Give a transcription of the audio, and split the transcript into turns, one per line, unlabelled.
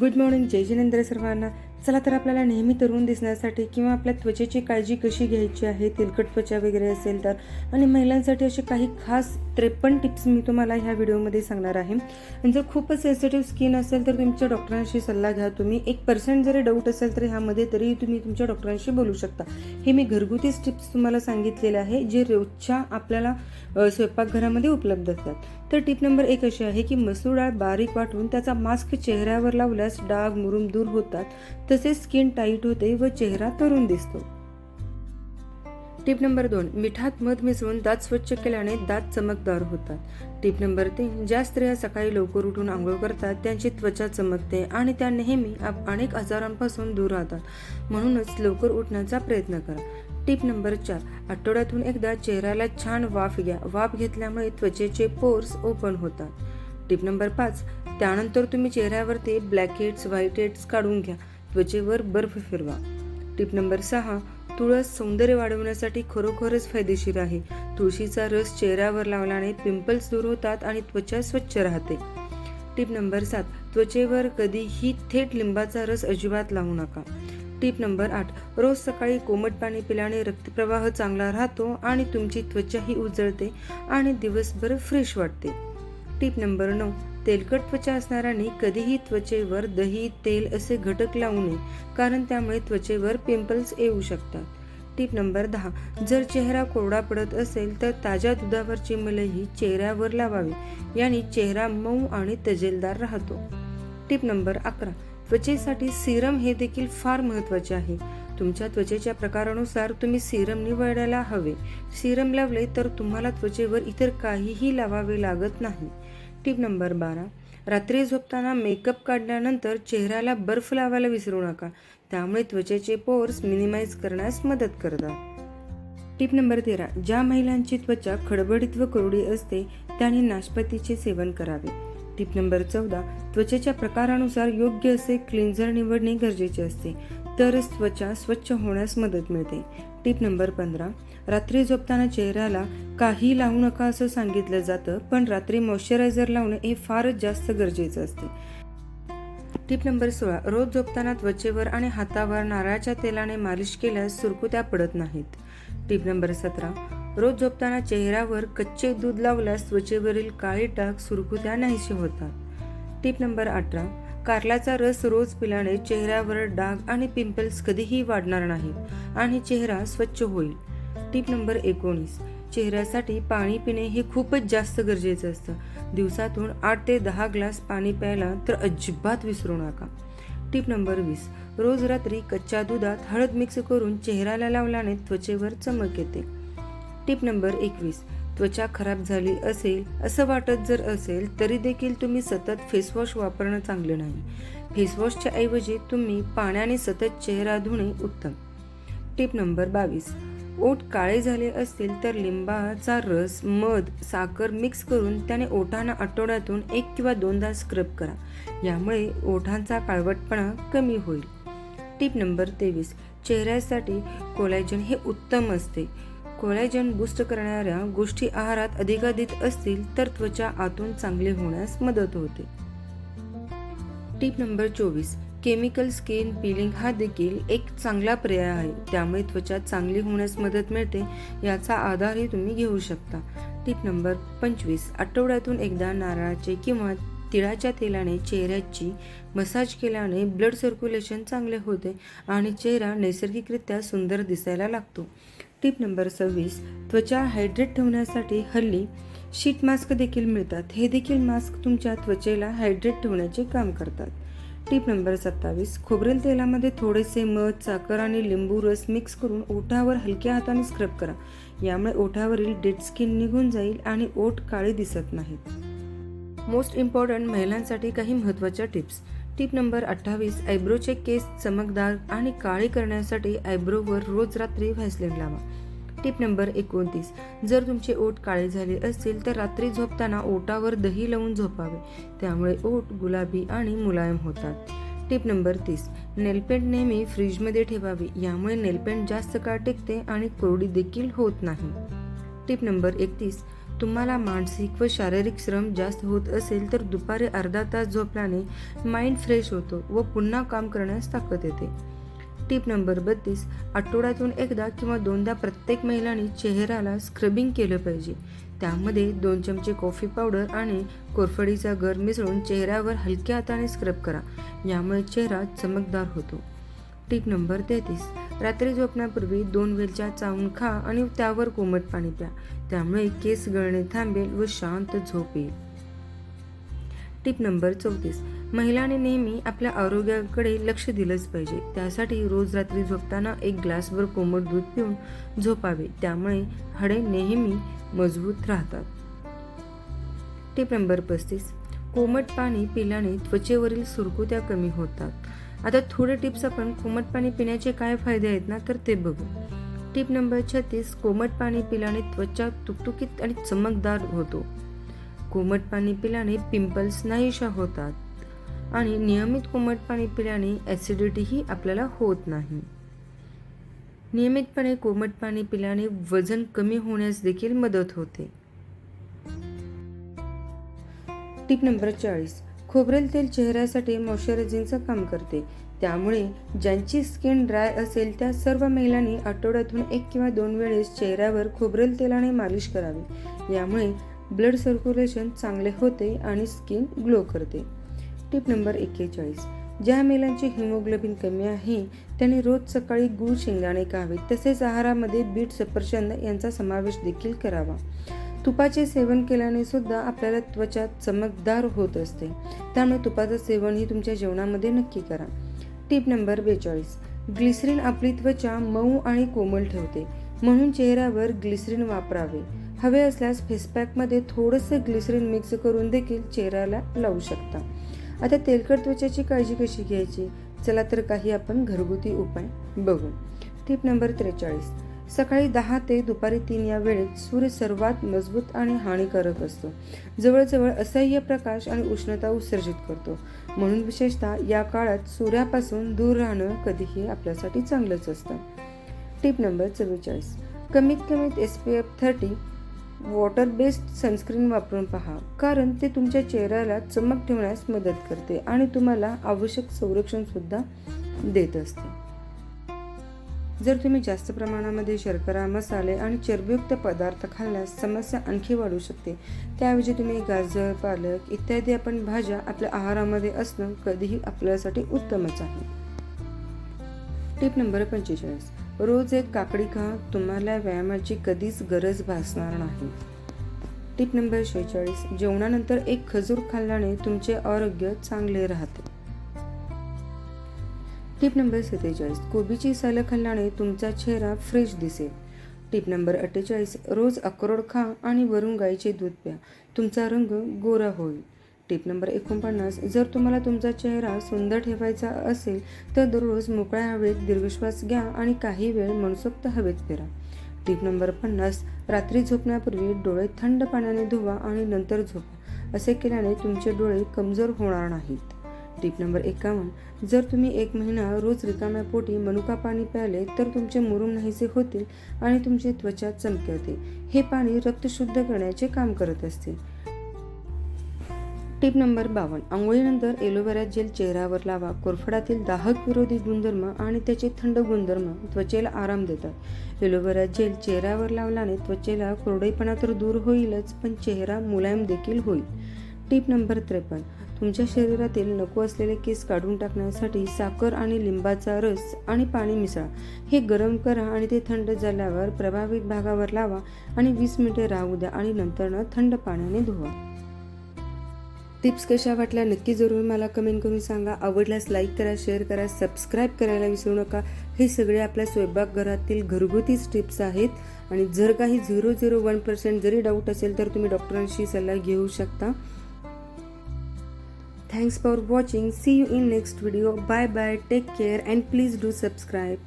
Good morning जय जिनेंद्र सर्वांना. चला तर आपल्याला नेहमी तरुण दिसण्यासाठी किंवा आपल्या त्वचेची काळजी कशी घ्यायची आहे तेलकट त्वचा वगैरे असेल तर. आणि महिलांसाठी असे काही खास त्रेपन्न टिप्स मी तुम्हाला ह्या व्हिडिओमध्ये सांगणार आहे. आणि जर खूपच सेन्सिटिव्ह स्किन असेल तर तुमच्या डॉक्टरांशी सल्ला घ्या. तुम्ही एक पर्सेंट जरी डाऊट असेल तर ह्यामध्ये तरी तुम्ही तुमच्या डॉक्टरांशी बोलू शकता. हे मी घरगुतीच टिप्स तुम्हाला सांगितलेले आहे जे रोजच्या आपल्याला स्वयंपाकघरामध्ये उपलब्ध असतात. तर टिप नंबर एक अशी आहे की मसूर डाळ बारीक वाटून त्याचा मास्क चेहऱ्यावर लावल्यास डाग मुरुम दूर होतात. तसेच स्किन टाईट होते व चेहरा तरुण दिसतो. टिप नंबर दोन मिठात मध मिसळून दात स्वच्छ केल्याने दात चमकदार होतात. टिप नंबर तीन ज्या स्त्रिया सकाळी लवकर उठून आंघोळ करतात त्यांची त्वचा चमकते आणि त्या नेहमी अनेक आजारांपासून दूर राहतात. म्हणूनच लवकर उठण्याचा प्रयत्न करा. टिप नंबर चार. आठवड्यातून एकदा चेहऱ्याला छान वाफ घ्या. वाफ घेतल्यामुळे त्वचेचे पोर्स ओपन होतात. टिप नंबर पाच. त्यानंतर तुम्ही चेहऱ्यावरती ब्लॅक हेड्स व्हाईट हेड्स काढून घ्या. त्वचेवर बर्फ फिरवा. टिप नंबर सहा. तुळस सौंदर्य वाढवण्यासाठी खरोखरच फायदेशीर आहे. तुळशीचा रस चेहऱ्यावर लावल्याने पिंपल्स दूर होतात आणि त्वचा स्वच्छ राहते. टिप नंबर सात. त्वचेवर कधीही थेट लिंबाचा रस अजिबात लावू नका. टिप नंबर आठ. रोज सकाळी कोमट पाणी पिल्याने रक्तप्रवाह चांगला राहतो आणि तुमची त्वचाही उजळते आणि दिवसभर फ्रेश वाटते. टिप नंबर नऊ. तेलकट त्वचा असणाऱ्यांनी कधीही त्वचेवर दही तेल असे घटक लावू नये कारण त्यामुळे त्वचेवर पिंपल्स येऊ शकतात. टिप नंबर दहा. जर चेहरा कोरडा पडत असेल तर ताज्या दुधावरची मलईही चेहऱ्यावर लावावी. याने चेहरा मऊ आणि तजेलदार राहतो. टिप नंबर अकरा. त्वचेसाठी सिरम हे देखील फार महत्त्वाचे आहे. तुमच्या त्वचेच्या प्रकारानुसार तुम्ही सिरम निवडायला हवे. सिरम लावले तर तुम्हाला त्वचेवर इतर काहीही लावावे लागत नाही. टिप नंबर बारा. रात्री झोपताना मेकअप काढल्यानंतर चेहऱ्याला बर्फ लावायला विसरू नका. त्यामुळे त्वचेचे पोर्स मिनिमाइज करण्यास मदत करतात. टिप नंबर तेरा. ज्या महिलांची त्वचा खडबडीत व कोरडी असते त्याने नाशपतीचे सेवन करावे. टिप नंबर चौदा त्वचेच्या प्रकारानुसार योग्य असे क्लिन्झर निवडणे गरजेचे असते तरच त्वचा स्वच्छ होण्यास मदत मिळते. टिप नंबर पंधरा रात्री झोपताना चेहऱ्याला काही लावू नका असं सांगितलं जातं पण रात्री मॉइश्चरायझर लावणं हे फारच जास्त गरजेचं असते. टिप नंबर सोळा रोज झोपताना त्वचेवर आणि हातावर नारळाच्या तेलाने मालिश केल्यास सुरकुत्या पडत नाहीत. टिप नंबर सतरा रोज झोपताना चेहऱ्यावर कच्चे दूध लावल्यास त्वचेवरील काळी टाक सुरकुत्या नाहीशी होतात. टिप नंबर अठरा. कारल्याचा रस रोज पिल्याने चेहऱ्यावर डाग आणि पिंपल्स कधीही वाढणार नाहीत आणि चेहरा स्वच्छ होईल. टिप नंबर एकोणीस. चेहऱ्यासाठी पाणी पिणे हे खूपच जास्त गरजेचं असतं. दिवसातून आठ ते दहा ग्लास पाणी प्यायला तर अजिबात विसरू नका. टिप नंबर वीस. रोज रात्री कच्च्या दुधात हळद मिक्स करून चेहऱ्याला लावल्याने त्वचेवर चमक येते. टिप नंबर एकवीस. त्वचा खराब झाली असेल असं वाटत जर असेल तरी देखील तुम्ही सतत फेसवॉश वापरणं चांगलं नाही. फेसवॉशच्या ऐवजी तुम्ही पाण्याने सतत चेहरा धुणे उत्तम. टिप नंबर बावीस. ओठ काळे झाले असतील तर लिंबाचा रस मध साखर मिक्स करून त्याने ओठांना आठवड्यातून एक किंवा दोनदा स्क्रब करा. यामुळे ओठांचा काळवटपणा कमी होईल. टिप नंबर तेवीस. चेहऱ्यासाठी कोलॅजन हे उत्तम असते. कोलॅजन बूस्ट करणाऱ्या गोष्टी आहारात अधिकाधिक असतील तर त्वचा आतून चांगली होण्यास मदत होते. टिप नंबर चोवीस. केमिकल स्किन पिलिंग हा देखील एक चांगला पर्याय आहे. त्यामुळे त्वचा चांगली होण्यास मदत मिळते याचा आधारही तुम्ही घेऊ शकता. टिप नंबर पंचवीस. आठवड्यातून एकदा नारळाचे किंवा तिळाच्या तेलाने चेहऱ्याची मसाज केल्याने ब्लड सर्क्युलेशन चांगले होते आणि चेहरा नैसर्गिकरित्या सुंदर दिसायला लागतो. टिप नंबर सव्वीस त्वचा हायड्रेट ठेवण्यासाठी हल्ली शीट मास्क देखील मिळतात. हे देखील मास्क तुमच्या त्वचेला हायड्रेट ठेवण्याचे काम करतात. टिप नंबर सत्तावीस खोबरेल तेलामध्ये थोडेसे मध साखर आणि लिंबू रस मिक्स करून ओठावर हलक्या हाताने स्क्रब करा. यामुळे ओठावरील डेड स्किन निघून जाईल आणि ओठ काळे दिसत नाहीत. मोस्ट इम्पॉर्टंट महिलांसाठी काही महत्त्वाच्या टिप्स. टिप नंबर अठ्ठावीस आयब्रोचे केस चमकदार आणि काळे करण्यासाठी आयब्रोवर रोज रात्री व्हॅसलिन लावा. टिप नंबर एकोणतीस जर तुमचे ओठ काळे झाले असतील तर रात्री झोपताना ओटावर दही लावून झोपावे. त्यामुळे ओठ गुलाबी आणि मुलायम होतात. टिप नंबर तीस नेलपेंट नेहमी फ्रीजमध्ये ठेवावी. यामुळे नेलपेंट जास्त काळ टिकते आणि कोरडी देखील होत नाही. टिप नंबर एकतीस तुम्हाला मानसिक व शारीरिक श्रम जास्त होत असेल तर दुपारी अर्धा तास झोपल्याने माइंड फ्रेश होतो व पुन्हा काम करण्यास ताकद येते. टीप नंबर बत्तीस. आठवड्यातून एकदा किंवा दोनदा प्रत्येक महिलांनी चेहऱ्याला स्क्रबिंग केलं पाहिजे. त्यामध्ये दोन चमचे कॉफी पावडर आणि कोरफडीचा गर मिसळून चेहऱ्यावर हलक्या हाताने स्क्रब करा. यामुळे चेहरा चमकदार होतो. टीप नंबर तेहतीस. रात्री झोपण्यापूर्वी दोन वेलच्या चावून खा आणि त्यावर कोमट पाणी प्या. त्यामुळे केस गळणे थांबेल व शांत झोप येईल टिप नंबर चौतीस. महिलाने नेहमी आपल्या आरोग्याकडे लक्ष दिलंच पाहिजे. त्यासाठी रोज रात्री झोपताना एक ग्लासभर कोमट दूध पिऊन झोपावे. त्यामुळे हाडे नेहमी मजबूत राहतात. टिप नंबर पस्तीस. कोमट पाणी पिल्याने त्वचेवरील सुरकुत्या कमी होतात. आता थोडे टिप्स आपण कोमट पाणी पिण्याचे काय फायदे आहेत ना तर ते बघू. टीप नंबर छत्तीस कोमट पाणी पिल्याने त्वचा तुकतुकीत आणि चमकदार होतो. कोमट पाणी पिल्याने पिंपल्स नाहीशा होतात आणि नियमित कोमट पाणी पिल्याने ॲसिडिटीही आपल्याला होत नाही. नियमितपणे कोमट पाणी पिल्याने वजन कमी होण्यास देखील मदत होते. टीप नंबर चाळीस खोबरेल तेल चेहऱ्यासाठी मॉइश्चरायझिंगचं काम करते. त्यामुळे ज्यांची स्किन ड्राय असेल त्या सर्व महिलांनी आठवड्यातून एक किंवा दोन वेळेस चेहऱ्यावर खोबरेल तेलाने मालिश करावी. यामुळे ब्लड सर्क्युलेशन चांगले होते आणि स्किन ग्लो करते. टिप नंबर एक्केचाळीस. ज्या महिलांची हिमोग्लोबिन कमी आहे त्यांनी रोज सकाळी गूळ शेंगदाणे खावे तसेच आहारामध्ये बीट सफरचंद यांचा समावेश देखील करावा. तुपाचे सेवन केल्याने सुद्धा आपल्याला त्वचा चमकदार होत असते. त्यामुळे तुपाचं सेवन ही तुमच्या जेवणामध्ये नक्की करा. टीप नंबर बेचाळीस. ग्लिसरीन आपली त्वचा मऊ आणि कोमल ठेवते. म्हणून चेहऱ्यावर ग्लिसरीन वापरावे. हवे असल्यास फेसपॅकमध्ये थोडंसं ग्लिसरीन मिक्स करून देखील चेहऱ्याला लावू शकता. आता तेलकट त्वचेची काळजी कशी घ्यायची? चला तर काही आपण घरगुती उपाय बघू. टिप नंबर त्रेचाळीस. सकाळी दहा ते दुपारी तीन या वेळेत सूर्य सर्वात मजबूत आणि हानिकारक असतो. जवळजवळ असह्य प्रकाश आणि उष्णता उत्सर्जित करतो. म्हणून विशेषतः या काळात सूर्यापासून दूर राहणं कधीही आपल्यासाठी चांगलंच असतं. टिप नंबर चव्वेचाळीस. कमीत कमीत S P F thirty water based sunscreen वापरून पहा कारण ते तुमच्या चेहऱ्याला चमक ठेवण्यास मदत करते आणि तुम्हाला आवश्यक संरक्षणसुद्धा देत असते. जर तुम्ही जास्त प्रमाणामध्ये शर्करा मसाले आणि चरबीयुक्त पदार्थ खाल्ल्यास समस्या आणखी वाढू शकते. त्याऐवजी तुम्ही गाजर पालक इत्यादी आपण भाज्या आपल्या आहारामध्ये असणं कधीही आपल्यासाठी उत्तमच आहे. टिप नंबर पंचेचाळीस. रोज एक काकडी खा तुम्हाला व्यायामाची कधीच गरज भासणार नाही. टिप नंबर शेहेचाळीस. जेवणानंतर एक खजूर खाल्ल्याने तुमचे आरोग्य चांगले राहते. टिप नंबर सत्तेचाळीस कोबीची सालं खाल्ल्याने तुमचा चेहरा फ्रेश दिसेल. टिप नंबर अठ्ठेचाळीस रोज अक्रोड खा आणि वरून गाईचे दूध प्या. तुमचा रंग गोरा होईल. टिप नंबर एकोणपन्नास जर तुम्हाला तुमचा चेहरा सुंदर ठेवायचा असेल तर दररोज मोकळ्या हवेत दीर्घश्वास घ्या आणि काही वेळ मनसोक्त हवेत फिरा. टिप नंबर पन्नास रात्री झोपण्यापूर्वी डोळे थंड पाण्याने धुवा आणि नंतर झोपा. असे केल्याने तुमचे डोळे कमजोर होणार नाहीत. टिप नंबर एकावन्न. जर तुम्ही एक महिना रोज रिकाम्या पोटी मनुका पाणी प्याले तर तुमचे मुरुम नाहीसे होतील आणि तुमची त्वचा चमकवते हे पाणी रक्त शुद्ध करण्याचे काम करत असते. टिप नंबर बावन्न. आंघोळीनंतर एलोवेरा जेल चेहऱ्यावर लावा. कोरफडातील दाहक विरोधी गुणधर्म आणि त्याचे थंड गुणधर्म त्वचेला आराम देतात. एलोवेरा जेल चेहऱ्यावर लावल्याने त्वचेला कोरडेपणा तर दूर होईलच पण चेहरा मुलायम देखील होईल. टिप नंबर त्रेपन्न. तुमच्या शरीरातील नको असलेले केस काढून टाकण्यासाठी साखर आणि लिंबाचा रस आणि पाणी मिसळा. हे गरम करा आणि ते थंड झाल्यावर प्रभावित भागावर लावा आणि वीस मिनिटे राहू द्या आणि नंतर थंड पाण्याने धुवा. टिप्स कशा वाटल्या नक्की जरूर मला कमेंट करून सांगा. आवडल्यास लाईक करा शेअर करा सबस्क्राईब करायला विसरू नका. हे सगळे आपल्या स्वयंपाकघरातील घरगुतीच टिप्स आहेत आणि जर काही झिरो झिरो वन पर्सेंट जरी डाऊट असेल तर तुम्ही डॉक्टरांशी सल्ला घेऊ शकता. Thanks for watching. See you in next video. Bye bye. Take care and please do subscribe.